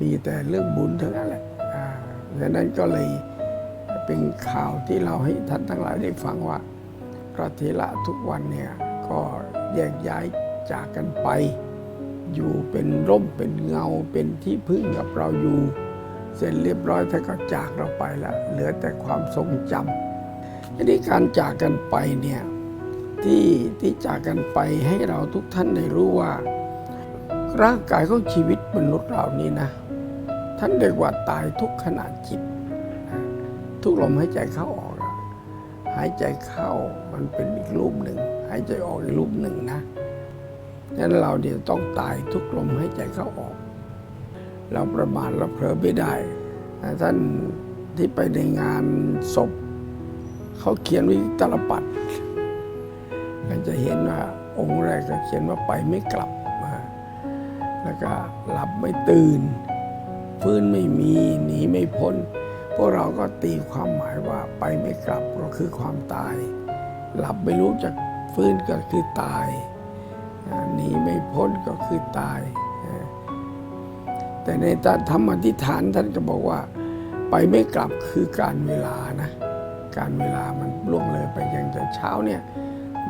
มีแต่เรื่องบุญทั้งนั้นแหละดังนั้นก็เลยเป็นข่าวที่เราให้ท่านทั้งหลายได้ฟังว่าพระเถระทุกวันเนี่ยก็แยกย้ายจากกันไป อยู่เป็นร่มเป็นเงาเป็นที่พึ่งกับเราอยู่ เสร็จเรียบร้อยท่านก็จากเราไปล้วเหลือแต่ความทรงจำทีนี้การจากกันไปเนี่ยที่ที่จากกันไปให้เราทุกท่านได้รู้ว่า ร่างกายของชีวิตมนุษย์เรานี่นะ ท่านเรียกว่าตายทุกขณะจิต ทุกลมหายใจเข้าออก หายใจเข้ามันเป็นอีกรูปหนึ่ง หายใจออกอีกรูปหนึ่งนะฉะนั้นเราเดี๋ยวต้องตายทุกลมหายใจเข้าออก เราประมาทเราเผลอไม่ได้ท่านที่ไปในงานศพ เขาเขียนไว้ตลปัดก็จะเห็นว่าองค์แรกก็เขียนว่าไปไม่กลับ แล้วก็หลับไม่ตื่น ฟื้นไม่มีหนีไม่พ้น พวกเราก็ตีความหมายว่าไปไม่กลับก็คือความตาย หลับไม่รู้จักฟื้นก็คือตายหนีไม่พ้นก็คือตาย แต่ในตธรรมอธิษฐานท่านก็บอกว่า ไปไม่กลับคือการเวลานะการเวลามันล่วงเลยไปอย่างแต่เช้าเนี่ย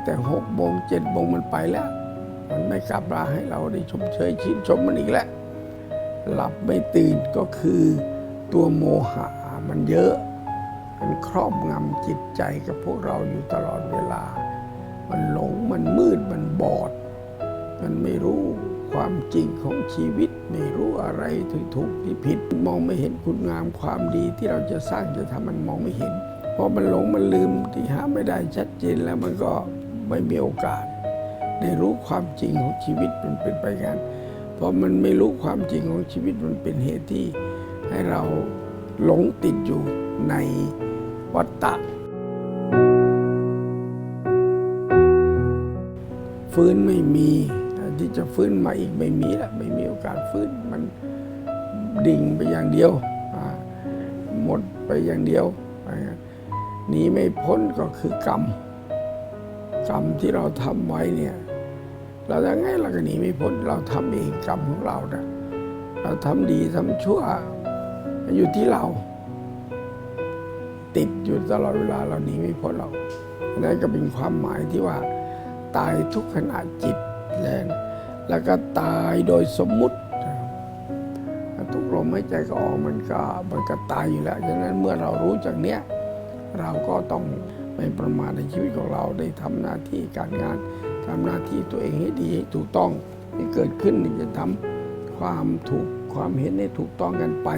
แต่หกโมงเจ็ดโมงมันไปแล้ว มันไม่กลับมาให้เราได้ชมเชยชื่นชมมันอีกแล้วหลับไม่ตื่นก็คือตัวโมหะมันเยอะ มันครอบงำจิตใจกับพวกเราอยู่ตลอดเวลา มันหลงมันมืดมันบอด มันไม่รู้ความจริงของชีวิต ไม่รู้อะไรที่ถูกที่ผิด มองไม่เห็นคุณงามความดีที่เราจะสร้างจะทำมันมองไม่เห็นเพราะมันหลงมันลืมที่หาไม่ได้ชัดเจนแล้วมันก็ไม่มีโอกาส ได้รู้ความจริงของชีวิตมันเป็นไปงั้นเพราะมันไม่รู้ความจริงของชีวิตมันเป็นเหตุที่ ให้เราหลงติดอยู่ในวัฏฏะฟื้นไม่มีที่จะฟื้นมาอีกไม่มีล้วไม่มีโอกาสฟื้นมันดิ่งไปอย่างเดียวหมดไปอย่างเดียวหนีไม่พ้นก็คือกรรม กรรมที่เราทำไว้เนี่ย เราจะไงเราก็หนีไม่พ้นเราทำเองกรรมของเรานะเราทำดีทำชั่วอยู่ที่เรา ติดอยู่ตลอดเวลาเราหนีไม่พ้นเรานั่นก็เป็นความหมายที่ว่า ตายทุกขณะจิตแล้วแล้วก็ตายโดยสมมุติทุกลมหายใจก็ออกมันก็มันก็ตายอยู่แล้วฉะนั้นเมื่อเรารู้จากเนี้ยเราก็ต้องไม่ประมาทในชีวิตของเราได้ทำหน้าที่การงาน ทำหน้าที่ตัวเองให้ดีให้ถูกต้องให้เกิดขึ้นจะทำความถูกความเห็นให้ถูกต้องกันไป